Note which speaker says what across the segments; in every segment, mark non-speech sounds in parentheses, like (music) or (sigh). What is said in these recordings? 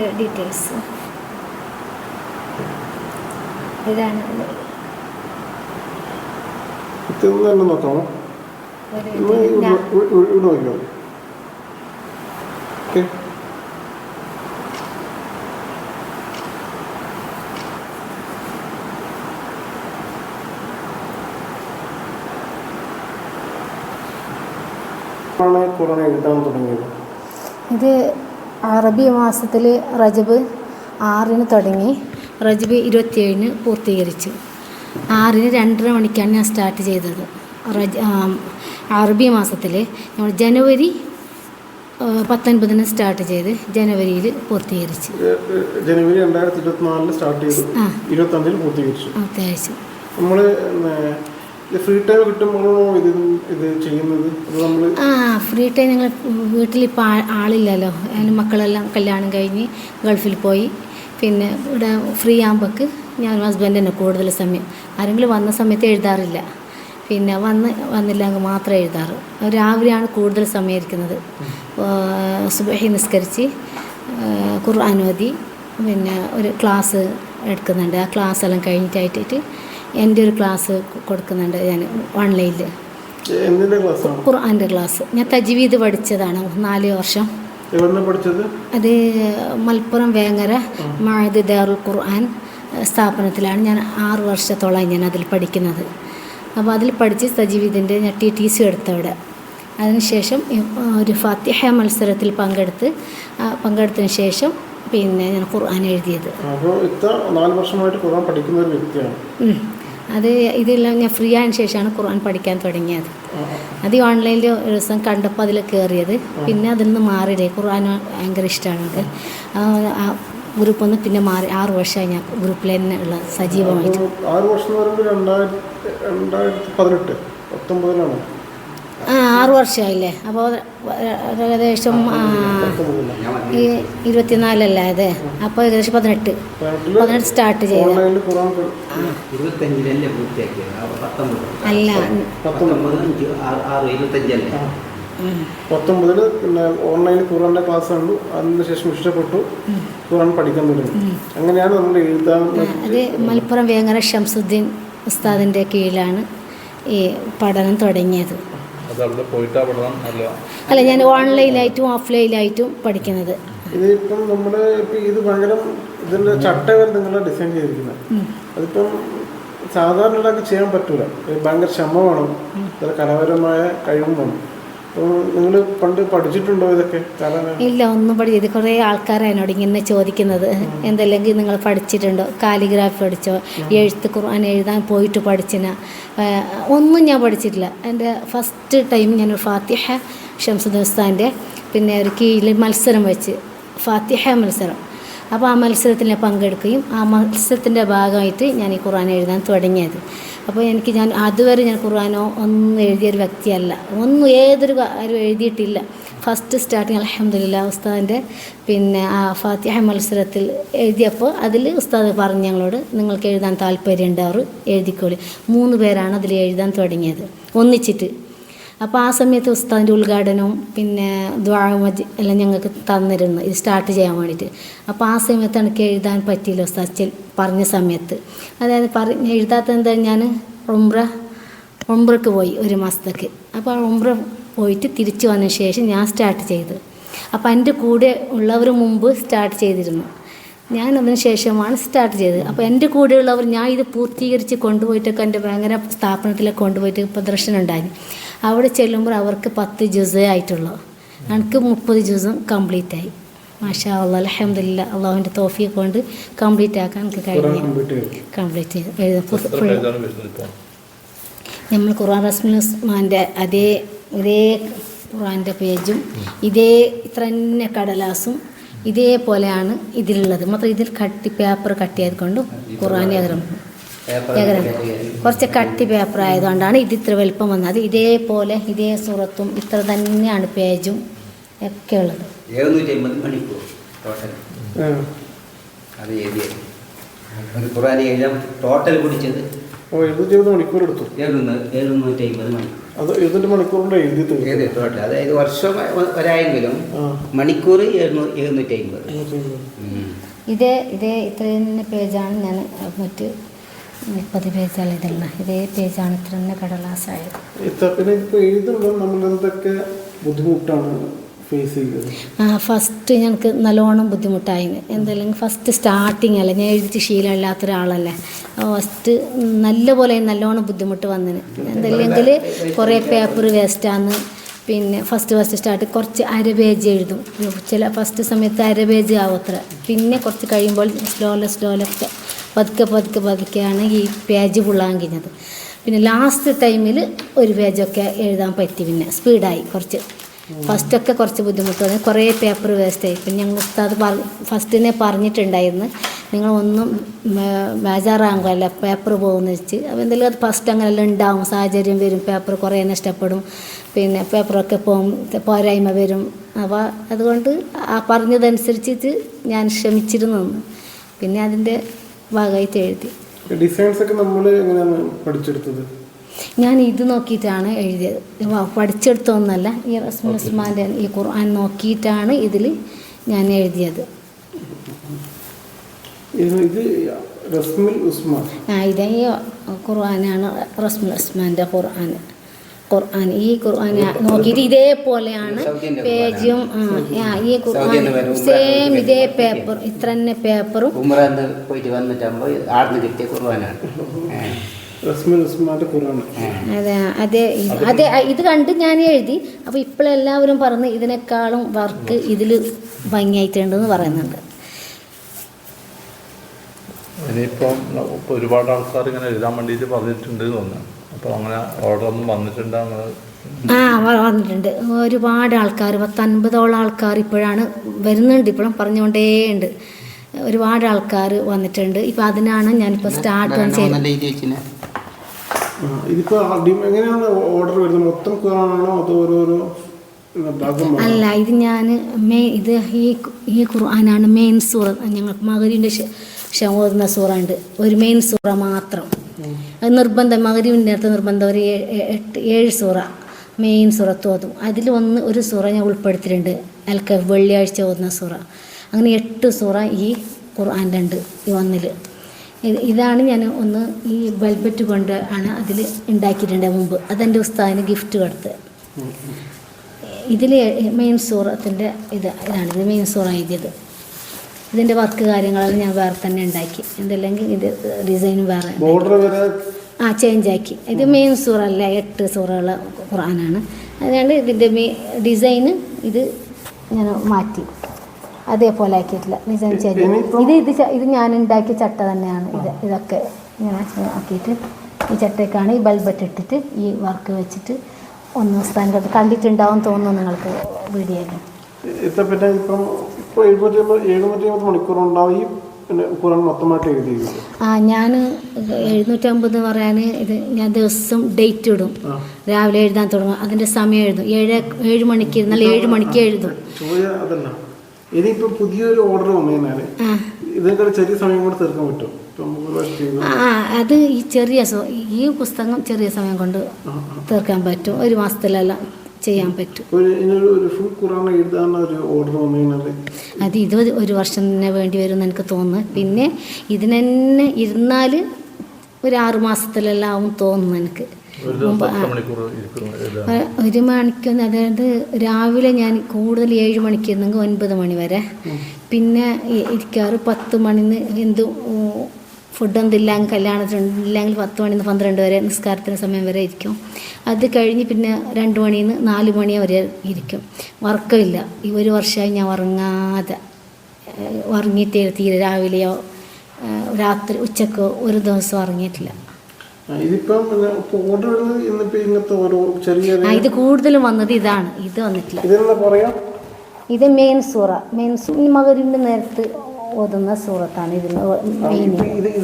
Speaker 1: ഇതിന്റെ ഡീറ്റെയിൽസ് ഇതാണ്. ഇത് അറബി മാസത്തിൽ റജബ് ആറിന് തുടങ്ങി. റജബ് ഇരുപത്തിയേഴിന് പൂർത്തീകരിച്ചു. ആറിന് രണ്ടര മണിക്കാണ് ഞാൻ സ്റ്റാർട്ട് ചെയ്തത്. റജ അറബി മാസത്തിൽ നമ്മൾ ജനുവരി പത്തൊൻപതിന് സ്റ്റാർട്ട് ചെയ്ത് ജനുവരിയിൽ പൂർത്തീകരിച്ചു.
Speaker 2: ജനുവരി രണ്ടായിരത്തി ഇരുപത്തിനാലിൽ സ്റ്റാർട്ട് ചെയ്തു. ഇരുപത്തഞ്ചിൽ പൂർത്തീകരിച്ചു.
Speaker 1: പൂർത്തീകരിച്ചു
Speaker 2: നമ്മൾ ഫ്രീ ടൈം കിട്ടുമ്പോഴാണോ ഇത് ഇത് ചെയ്യുന്നത്? നമ്മൾ
Speaker 1: ആ ഫ്രീ ടൈം ഞങ്ങൾ വീട്ടിലിപ്പോൾ ആളില്ലല്ലോ. അതിന് മക്കളെല്ലാം കല്യാണം കഴിഞ്ഞ് ഗൾഫിൽ പോയി. പിന്നെ ഇവിടെ ഫ്രീ ആകുമ്പോൾക്ക് ഞാൻ ഹസ്ബൻഡ് തന്നെ കൂടുതൽ സമയം. ആരെങ്കിലും വന്ന സമയത്ത് എഴുതാറില്ല. പിന്നെ വന്ന് വന്നില്ലെങ്കിൽ മാത്രം എഴുതാറ്. രാവിലെയാണ് കൂടുതൽ സമയം ഇരിക്കുന്നത്. സുബഹി നിസ്കരിച്ച് ഖുർആൻ ഓതി പിന്നെ ഒരു ക്ലാസ് എടുക്കുന്നുണ്ട്. ആ ക്ലാസ് എല്ലാം കഴിഞ്ഞിട്ടായിട്ട് എന്റെ ഒരു ക്ലാസ് കൊടുക്കുന്നുണ്ട് ഞാൻ ഓൺലൈനിൽ ഖുർആാന്റെ ക്ലാസ് ഞാൻ തജ്വീദ് പഠിച്ചതാണ് നാല് വർഷം. അത് മലപ്പുറം വേങ്ങര മഴദ് ദാറുൽ ഖുർആൻ സ്ഥാപനത്തിലാണ് ഞാൻ ആറ് വർഷത്തോളം ഞാൻ അതിൽ പഠിക്കുന്നത്. അപ്പോൾ അതിൽ പഠിച്ച് സജീവിതിന്റെ ഞാൻ ടി ടി സി എടുത്തവിടെ അതിനുശേഷം ഒരു ഫാത്തിഹ മത്സരത്തിൽ പങ്കെടുത്ത് പങ്കെടുത്തതിന് ശേഷം പിന്നെ ഞാൻ ഖുർആൻ എഴുതിയത്.
Speaker 2: അപ്പോൾ ഇത്ര നാല് വർഷമായിട്ട് ഖുർആൻ പഠിക്കുന്ന ഒരു വ്യക്തിയാണ്.
Speaker 1: അത് ഇതെല്ലാം ഞാൻ ഫ്രീ ആയതിനു ശേഷമാണ് ഖുർആൻ പഠിക്കാൻ തുടങ്ങിയത്. അത് ഈ ഓൺലൈനിൽ ഒരു ദിവസം കണ്ടപ്പോൾ അതിൽ കയറിയത് പിന്നെ അതിൽ നിന്ന് മാറിയില്ലേ? ഖുർആൻ ഭയങ്കര ഇഷ്ടമാണ് ആ- ഒന്ന് ഗ്രൂപ്പിൽ നിന്ന് പിന്നെ മാറി. ആറു വർഷമായി ഞാൻ ഗ്രൂപ്പിൽ തന്നെ ഉള്ള സജീവമായിട്ട്.
Speaker 2: ആറ് വർഷം എന്ന് പറയുമ്പോൾ രണ്ടായിരത്തി രണ്ടായിരത്തി പതിനെട്ട് പത്തൊമ്പതിലാണ്.
Speaker 1: ആറ് വർഷമായില്ലേ അപ്പോൾ ഏകദേശം ഈ ഇരുപത്തിനാലല്ലേ അതെ? അപ്പോൾ ഏകദേശം പതിനെട്ട്. പതിനെട്ട് സ്റ്റാർട്ട് ചെയ്ത. അല്ല.
Speaker 2: പത്തൊമ്പതിൽ പിന്നെ ഓൺലൈനിൽ ഖുറാന്റെ ക്ലാസ് കണ്ടു അതിനുശേഷം ഇഷ്ടപ്പെട്ടു ഖുറാൻ പഠിക്കാൻ തുടങ്ങി. അങ്ങനെയാണ് നമ്മൾ എഴുതാൻ
Speaker 1: അത് മലപ്പുറം വേങ്ങര ഷംസുദ്ദീൻ ഉസ്താദിന്റെ കീഴിലാണ് ഈ പഠനം തുടങ്ങിയത്.
Speaker 3: അത് അവിടെ പോയിട്ടാ പഠനം അല്ല
Speaker 1: അല്ല ഞാൻ ഓൺലൈനായിട്ടും ഓഫ്ലൈനായിട്ടും പഠിക്കുന്നത്.
Speaker 2: ഇതിപ്പം നമ്മൾ ഇപ്പം ഇത് ഭയങ്കര ഇതിന്റെ ചട്ട വരെ നിങ്ങളെ ഡിസൈൻ ചെയ്തിരിക്കുന്നത്. അതിപ്പം സാധാരണ ഒരാൾക്ക് ചെയ്യാൻ പറ്റൂല. ഭയങ്കര ക്ഷമ വേണം. കലാപരമായ കഴിവും വേണം. നിങ്ങൾ പണ്ട് പഠിച്ചിട്ടുണ്ടോ ഇതൊക്കെ?
Speaker 1: ഇല്ല ഒന്നും പഠിച്ചത് കുറെ ആൾക്കാർ എന്നോട് ഇങ്ങനെ ചോദിക്കുന്നത്. എന്തല്ലെങ്കിൽ നിങ്ങൾ പഠിച്ചിട്ടുണ്ടോ? കാലിഗ്രാഫി പഠിച്ചോ? എഴുത്ത് ഖുർആൻ എഴുതാൻ പോയിട്ട് പഠിച്ചിന? ഒന്നും ഞാൻ പഠിച്ചിട്ടില്ല. എന്റെ ഫസ്റ്റ് ടൈം ഞാൻ ഫാത്തിഹ ഷംസുദ്ദീൻ പിന്നെ ഒരു കീഴിൽ മത്സരം വെച്ച്. ഫാത്തിഹ മത്സരം. അപ്പോൾ ആ മത്സരത്തിൽ ഞാൻ പങ്കെടുക്കുകയും ആ മത്സരത്തിന്റെ ഭാഗമായിട്ട് ഞാൻ ഈ ഖുർആൻ എഴുതാൻ തുടങ്ങിയത്. അപ്പോൾ എനിക്ക് ഞാൻ അതുവരെ ഞാൻ ഖുർആനോ ഒന്നും എഴുതിയൊരു വ്യക്തിയല്ല. ഒന്നും ഏതൊരു ആരും എഴുതിയിട്ടില്ല. ഫസ്റ്റ് സ്റ്റാർട്ടിങ് അലഹമ്മദില്ല ഉസ്താദിന്റെ പിന്നെ ആ ഫാത്തിഹ മത്സരത്തിൽ എഴുതിയപ്പോൾ അതിൽ ഉസ്താദ് പറഞ്ഞു ഞങ്ങളോട് നിങ്ങൾക്ക് എഴുതാൻ താല്പര്യം ഉണ്ടാവും എഴുതിക്കോളി. മൂന്ന് പേരാണ് അതിൽ എഴുതാൻ തുടങ്ങിയത്. ഒന്നിച്ചിട്ട് അപ്പോൾ ആ സമയത്ത് ഉസ്താദിന്റെ ഉദ്ഘാടനവും പിന്നെ ദ്വാമജ് എല്ലാം ഞങ്ങൾക്ക് തന്നിരുന്നു. ഇത് സ്റ്റാർട്ട് ചെയ്യാൻ വേണ്ടിയിട്ട്. അപ്പോൾ ആ സമയത്ത് എനിക്ക് എഴുതാൻ പറ്റിയില്ല ഉസ്താദ്. പറഞ്ഞ സമയത്ത്. അതായത് പറഞ്ഞ് എഴുതാത്ത എന്താ ഞാൻ ഒമ്പ്ര ഒമ്പ്രക്ക് പോയി ഒരു മാസത്തേക്ക്. അപ്പോൾ ആ ഒമ്പ്ര പോയിട്ട് തിരിച്ചു വന്ന ശേഷം ഞാൻ സ്റ്റാർട്ട് ചെയ്തു അപ്പോൾ എന്റെ കൂടെ ഉള്ളവർ മുമ്പ് സ്റ്റാർട്ട് ചെയ്തിരുന്നു. ഞാൻ അതിന് ശേഷമാണ് സ്റ്റാർട്ട് ചെയ്തത്. അപ്പോൾ എന്റെ കൂടെയുള്ളവർ ഞാൻ ഇത് പൂർത്തീകരിച്ച് കൊണ്ടുപോയിട്ടൊക്കെ എന്റെ ഭയങ്കര സ്ഥാപനത്തിലൊക്കെ കൊണ്ടുപോയിട്ട് പ്രദർശനം ഉണ്ടായി അവിടെ ചെല്ലുമ്പോൾ അവർക്ക് പത്ത് ജ്യൂസേ ആയിട്ടുള്ളൂ. എനിക്ക് മുപ്പത് ജ്യൂസും കംപ്ലീറ്റ് ആയി. മാഷാ അള്ളാഹ് അലഹമില്ല അള്ളാഹുവിന്റെ തോഫിയെ കൊണ്ട് കംപ്ലീറ്റ് ആക്കാൻ എനിക്ക് കഴിഞ്ഞു.
Speaker 2: കംപ്ലീറ്റ് ചെയ്തു.
Speaker 1: നമ്മൾ ഖുർആൻ റസ്മുൽ ഉസ്മാന്റെ അതേ ഒരേ ഖുർആന്റെ പേജും ഇതേ ഇത്ര തന്നെ കടലാസും ഇതേപോലെയാണ് ഇതിലുള്ളത്. മാത്രം ഇതിൽ കട്ടി പേപ്പർ കട്ടിയായത് കൊണ്ടും ഖുർആൻ ഏകരം ഏകരം കുറച്ച് കട്ടി പേപ്പർ ആയതുകൊണ്ടാണ് ഇത് ഇത്ര വലിപ്പം വന്നത്. ഇതേപോലെ ഇതേ സൂറത്തും ഇത്ര തന്നെയാണ് പേജും ഒക്കെ ഉള്ളത്.
Speaker 4: ടോട്ടൽ ഒരു ടോട്ടൽ
Speaker 2: എഴുന്നൂറ്റി ഇരുപത് മണിക്കൂർ എടുത്തു.
Speaker 4: എഴുന്നൂറ് എഴുന്നൂറ്റി അമ്പത് മണിക്കൂർ
Speaker 2: അത് എഴുന്നൂറ്റി മണിക്കൂറിന്റെ എഴുതി
Speaker 4: ടോട്ടൽ അതായത് വർഷം വരായെങ്കിലും ഒരായെങ്കിലും മണിക്കൂർ എഴുന്നൂറ്റി അമ്പത്
Speaker 1: ഇതേ ഇതേ ഇത്ര തന്നെ പേജാണ് ഞാൻ മറ്റ് മുപ്പത് പേജാണ് ഇതുള്ള ഇതേ പേജാണ് ഇത്ര തന്നെ കടലാസായത്.
Speaker 2: ഇത്ര പിന്നെ ഇപ്പോൾ എഴുതുമ്പോൾ നമ്മൾ എന്തൊക്കെ ബുദ്ധിമുട്ടാണ്.
Speaker 1: ആ ഫസ്റ്റ് ഞങ്ങൾക്ക് നല്ലോണം ബുദ്ധിമുട്ടായിന്. എന്തെങ്കിലും ഫസ്റ്റ് സ്റ്റാർട്ടിങ് അല്ലേ ഞാൻ എഴുതി ശീലമില്ലാത്ത ഒരാളല്ലേ. ഫസ്റ്റ് നല്ലപോലെ നല്ലോണം ബുദ്ധിമുട്ട് വന്നിന്. എന്തെല്ലെങ്കിൽ കുറേ പേപ്പർ വേസ്റ്റാന്ന് പിന്നെ ഫസ്റ്റ് ഫസ്റ്റ് സ്റ്റാർട്ട് കുറച്ച് അര പേജ് എഴുതും. ചില ഫസ്റ്റ് സമയത്ത് അര പേജ് ആവത്ര പിന്നെ കുറച്ച് കഴിയുമ്പോൾ സ്ലോല സ്ലോലൊക്കെ പതുക്കെ പതുക്കെ പതുക്കെയാണ് ഈ പേജ് ഫുള്ളാങ്കിഞ്ഞത് പിന്നെ ലാസ്റ്റ് ടൈമിൽ ഒരു പേജൊക്കെ എഴുതാൻ പറ്റി പിന്നെ. സ്പീഡായി കുറച്ച്. ഫസ്റ്റൊക്കെ കുറച്ച് ബുദ്ധിമുട്ട് വന്നു. കുറേ പേപ്പർ വേസ്റ്റ് ആയി. പിന്നെ ഞങ്ങൾ ഉസ്താദ് പറ ഫസ്റ്റിനെ പറഞ്ഞിട്ടുണ്ടായിരുന്നു. നിങ്ങളൊന്നും ബേജാറാകുമല്ല പേപ്പർ പോകുന്ന വെച്ച്. അപ്പോൾ എന്തെങ്കിലും അത് ഫസ്റ്റ് അങ്ങനെല്ലാം ഉണ്ടാവും. സാഹചര്യം വരും. പേപ്പർ കുറേ നഷ്ടപ്പെടും. പിന്നെ പേപ്പറൊക്കെ പോകും. പോരായ്മ വരും. അപ്പോൾ അതുകൊണ്ട് ആ പറഞ്ഞതനുസരിച്ചിട്ട് ഞാൻ ശ്രമിച്ചിരുന്നു പിന്നെ അതിന്റെ ഭാഗമായിട്ട് എഴുതി.
Speaker 2: ഡിസൈൻസ് ഒക്കെ നമ്മൾ എങ്ങനെയാണ് പഠിച്ചെടുത്തത്?
Speaker 1: ഞാൻ ഇത് നോക്കിയിട്ടാണ് എഴുതിയത്. പഠിച്ചെടുത്തൊന്നല്ല ഈ റസ്മുൽ ഉസ്മാന്റെ ഈ ഖുർആൻ നോക്കിയിട്ടാണ് ഇതിൽ ഞാൻ എഴുതിയത്.
Speaker 2: ആ ഇത്? റസ്മിൽ ഉസ്മാൻ.
Speaker 1: ആ ഇതേ ഈ ഖുർആനാണ് റസ്മുൽ ഉസ്മാന്റെ ഖുർആൻ. ഖുർആൻ ഈ ഖുർആൻ നോക്കിയിട്ട് ഇതേപോലെയാണ് പേജും ഈ ഖുർആൻ സെയിം ഇതേ പേപ്പർ ഇത്ര തന്നെ പേപ്പറും
Speaker 4: പോയിട്ട് വന്നിട്ടാകുമ്പോൾ ആടുന്ന് കിട്ടിയ
Speaker 2: ഖുറാൻ (laughs)
Speaker 1: അതെ അതെ ഇത് അതെ ഇത് കണ്ട് ഞാൻ എഴുതി. അപ്പോൾ ഇപ്പോഴെല്ലാവരും പറഞ്ഞ് ഇതിനേക്കാളും വർക്ക് ഇതിൽ ഭംഗിയായിട്ടുണ്ടെന്ന് പറയുന്നുണ്ട്.
Speaker 3: ഇനിയിപ്പം ഒരുപാട് ആൾക്കാർ ഇങ്ങനെ എഴുതാൻ വേണ്ടിയിട്ട് പറഞ്ഞിട്ടുണ്ട് എന്ന് തോന്നുന്നു. അപ്പോൾ അങ്ങനെ ഓർഡർ ഒന്നും വന്നിട്ടുണ്ട് അങ്ങനെ?
Speaker 1: ആ വന്നിട്ടുണ്ട്. ഒരുപാട് ആൾക്കാർ പത്തൻപതോളം ആൾക്കാർ ഇപ്പോഴാണ് വരുന്നുണ്ട്. ഇപ്പോഴും പറഞ്ഞുകൊണ്ടേയുണ്ട് ഒരുപാട് ആൾക്കാർ വന്നിട്ടുണ്ട്. ഇപ്പം അതിനാണ് ഞാനിപ്പോൾ സ്റ്റാർട്ട് ചെയ്തത്.
Speaker 4: നല്ല എഴുതി വെച്ചിന്
Speaker 2: ഇതിപ്പോ എങ്ങനെയാണ് ഓർഡർ വരുന്നത്? മൊത്തം ഖുറാനാണോ അതോ ഓരോരോ
Speaker 1: അല്ല ഇത് ഞാൻ മേ ഇത് ഈ ഈ ഖുർആനാണ് മെയിൻ സൂറ. ഞങ്ങൾക്ക് മകരിന്റെ ഓതുന്ന സൂറ ഉണ്ട് ഒരു മെയിൻ സൂറ മാത്രം. അത് നിർബന്ധം മകരിവിന്റെ അടുത്ത് നിർബന്ധം ഒരു എട്ട് ഏഴ് സൂറ മെയിൻ സൂറ തോതും അതിൽ ഒന്ന് ഒരു സൂറ ഞാൻ ഉൾപ്പെടുത്തിയിട്ടുണ്ട്. അൽക്ക വെള്ളിയാഴ്ച ഓതുന്ന സൂറ. അങ്ങനെ എട്ട് സൂറ ഈ ഖുർആന്റെ ഉണ്ട് ഈ ഒന്നിൽ ഇതാണ് ഞാൻ ഒന്ന് ഈ ബൽബറ്റ് കൊണ്ട് ആണ് അതിൽ ഉണ്ടാക്കിയിട്ടുണ്ട് മുമ്പ്. അതെന്റെ ഉസ്താദിന് ഗിഫ്റ്റ് കൊടുത്ത്. ഇതിൽ മെയിൻ സൂറത്തിന്റെ ഇത് ഇതാണ്. ഇത് മെയിൻ സൂറ എഴുതിയത്. ഇതിന്റെ വർക്ക് കാര്യങ്ങളെല്ലാം ഞാൻ വേറെ തന്നെ ഉണ്ടാക്കി. എന്തല്ലെങ്കിൽ ഇത് ഡിസൈൻ വേറെ ആ ചേഞ്ച് ആക്കി. ഇത് മെയിൻ സൂറ അല്ല എട്ട് സൂറയുള്ള ഖുർആനാണ്. അതുകൊണ്ട് ഇതിന്റെ മെയിൻ ഡിസൈന് ഇത് ഞാൻ മാറ്റി. അതേപോലെ ആക്കിയിട്ടില്ല ഡിസൈൻ ചെയ്ത് ഇത് ഇത് ഇത് ഞാൻ ഉണ്ടാക്കിയ ചട്ട തന്നെയാണ്. ഇത് ഇതൊക്കെ ഇങ്ങനെ ആക്കിയിട്ട് ഈ ചട്ടയ്ക്കാണ് ഈ ബൾബറ്റ് ഇട്ടിട്ട് ഈ വർക്ക് വെച്ചിട്ട് ഒന്ന് സ്ഥാനം കണ്ടിട്ടുണ്ടാവും തോന്നുന്നു നിങ്ങൾക്ക് വീഡിയോയിൽ.
Speaker 2: ഇത്ത പിന്നെ ഇപ്പം ഇപ്പോൾ എഴുപത്തി ഒമ്പത് എഴുന്നൂറ്റി അമ്പത് മണിക്കൂർ ഉണ്ടാവും ഈ ഖുറാൻ മൊത്തമായിട്ട്
Speaker 1: ആ ഞാൻ എഴുന്നൂറ്റമ്പത് പറയാൻ ഇത് ഞാൻ ദിവസം ഡേറ്റ് ഇടും. രാവിലെ എഴുതാൻ തുടങ്ങും. അതിന്റെ സമയം എഴുതും. ഏഴ് ഏഴ് മണിക്ക് ഇരുന്നാൽ ഏഴ് മണിക്ക് എഴുതും.
Speaker 2: ഇനിയിപ്പോ പുതിയൊരു ഓർഡർ വന്നു
Speaker 1: കഴിഞ്ഞാൽ
Speaker 2: ഇതിനൊക്കെ ചെറിയ സമയം കൊണ്ട് തീർക്കാൻ പറ്റും
Speaker 1: ആ അത് ഈ ചെറിയ ഈ പുസ്തകം ചെറിയ സമയം കൊണ്ട്. തീർക്കാൻ പറ്റും. ഒരു മാസത്തിലെല്ലാം ചെയ്യാൻ പറ്റും. അത് ഇത് ഒരു- വർഷം തന്നെ വേണ്ടി വരും എനിക്ക് തോന്നുന്നു. പിന്നെ ഇതിനെ ഇരുന്നാൽ ഇരുന്നാൽ ഒരു ആറ് മാസത്തിലെല്ലാം ആവും തോന്നുന്നു എനിക്ക്.
Speaker 3: ഒരു മണിക്കൂർ
Speaker 1: അതായത് രാവിലെ ഞാൻ കൂടുതൽ ഏഴ് മണിക്ക് ഇരുന്നെങ്കിൽ ഒൻപത് മണി വരെ. പിന്നെ ഇരിക്കാറ് പത്ത് മണിന്ന് എന്ത് ഫുഡ് എന്തില്ലെങ്കിൽ കല്യാണത്തിനില്ലെങ്കിൽ പത്ത് മണിന്ന് പന്ത്രണ്ട് വരെ നിസ്കാരത്തിന് സമയം വരെ ഇരിക്കും. അത് കഴിഞ്ഞ് പിന്നെ രണ്ട് മണിന്ന് നാല് മണി വരെ ഇരിക്കും. ഉറക്കമില്ല ഈ ഒരു വർഷമായി ഞാൻ ഉറങ്ങാതെ ഉറങ്ങിയിട്ട് തീരെ രാവിലെയോ രാത്രി ഉച്ചക്കോ ഒരു ദിവസം ഉറങ്ങിയിട്ടില്ല.
Speaker 2: ഇതിപ്പം ഇന്നിപ്പോ ഇങ്ങനത്തെ ഓരോ ചെറിയ
Speaker 1: ഇത് കൂടുതലും വന്നത് ഇതാണ്. ഇത് വന്നിട്ടില്ല.
Speaker 2: ഇതെന്താ പറയാ?
Speaker 1: ഇത് മെയിൻ സൂറ. മെയിൻ മകരിന്റെ നേരത്ത് ഓതുന്ന സൂറത്താണ് ഇതിന് മെയിൻ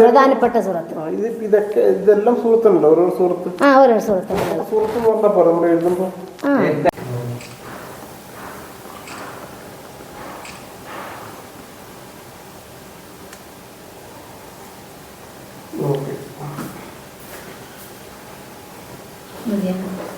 Speaker 1: പ്രധാനപ്പെട്ട സൂറത്ത്.
Speaker 2: ഇതെല്ലാം സുഹൃത്തുണ്ടല്ലോ ഓരോ സൂറത്ത്?
Speaker 1: ആ ഓരോ സൂറത്തുള്ള
Speaker 2: സൂറത്ത് എഴുതുമ്പോൾ 这
Speaker 1: 么